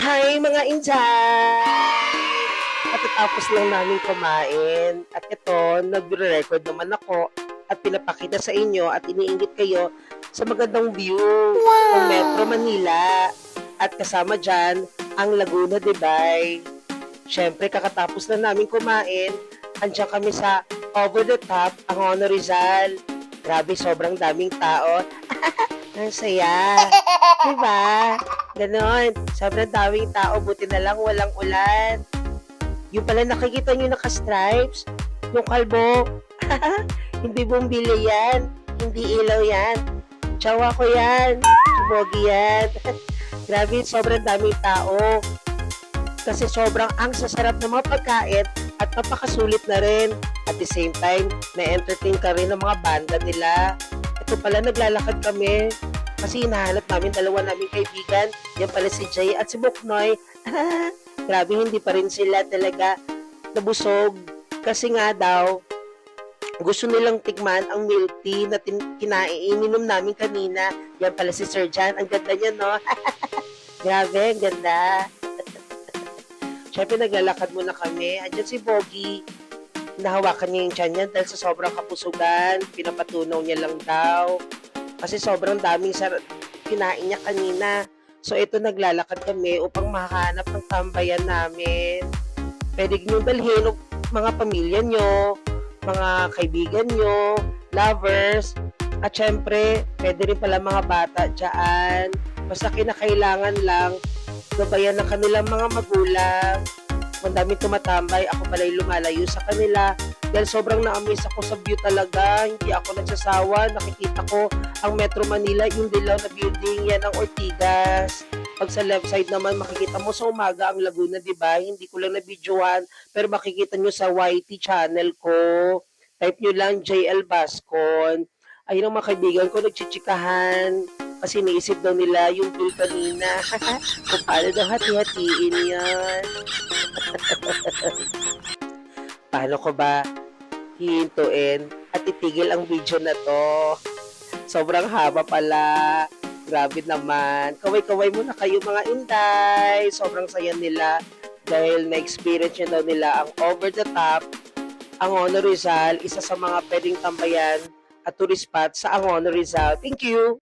Hi mga inday! Katatapos lang namin kumain. At ito, nagre-record naman ako at pinapakita sa inyo at iniingit kayo sa magandang view ng Metro Manila. At kasama dyan, ang Laguna de Bay. Syempre, kakatapos na namin kumain, andyan kami sa Over the Top, ang Honor Rizal. Grabe, sobrang daming tao. ang saya. Diba? Ganon. Sobrang daming tao. Buti na lang walang ulan. Yung pala nakikita nyo naka-stripes. Yung kalbo. Hindi bumbili yan. Hindi ilaw yan. Tsawa ko yan. Sumogi yan. Grabe, sobrang daming tao. Kasi sobrang ang sasarap ng mga pagkain at napakasulit na rin. At the same time, na-entertain ka rin ng mga banda nila. Ito pala, naglalakad kami kasi hinahanap namin dalawa naming kaibigan. Yan pala si Jay at si Buknoy. Grabe, hindi pa rin sila talaga nabusog. Kasi nga daw, gusto nilang tikman ang milk tea na kinaiininom namin kanina. Yan pala si Sir Jan. Ang ganda niya, no? Grabe, ang ganda. Siyempre, naglalakad muna kami. Andiyan si Bogie. Nahawakan niya yung tiyan niya dahil sa sobrang kapusugan. Pinapatunaw niya lang daw. Kasi sobrang daming sar- kinain niya kanina. So ito naglalakad kami upang makahanap ng tambayan namin. Pwede niyo dalhin mga pamilya nyo, mga kaibigan nyo, lovers, at syempre, pwede rin pala mga bata dyan. Basta kinakailangan lang, gabayan ng kanilang mga magulang. Ang daming tumatambay, ako pala'y lumalayo sa kanila. Dahil sobrang na-amaze ako sa view talaga. Hindi ako nagsasawa. Nakikita ko ang Metro Manila, yung dilaw na building, yan ang Ortigas. Pag sa left side naman, makikita mo sa umaga ang Laguna, di ba? Hindi ko lang na-videoan, pero makikita nyo sa YT channel ko. Type nyo lang JL Bascon. Ayun ang mga ko, nagchichikahan. Kasi naisip daw nila yung bill kanina. Kung paano daw hati-hatiin yan. paano ko ba hihintuin at itigil ang video na to? Sobrang haba pala. Grabe naman. Kaway-kaway muna kayo mga inday. Sobrang saya nila dahil na-experience nyo nila ang over the top. Ang Honor Rizal, isa sa mga pwedeng tambayan at tourist spot sa Angono Rizal. Thank you!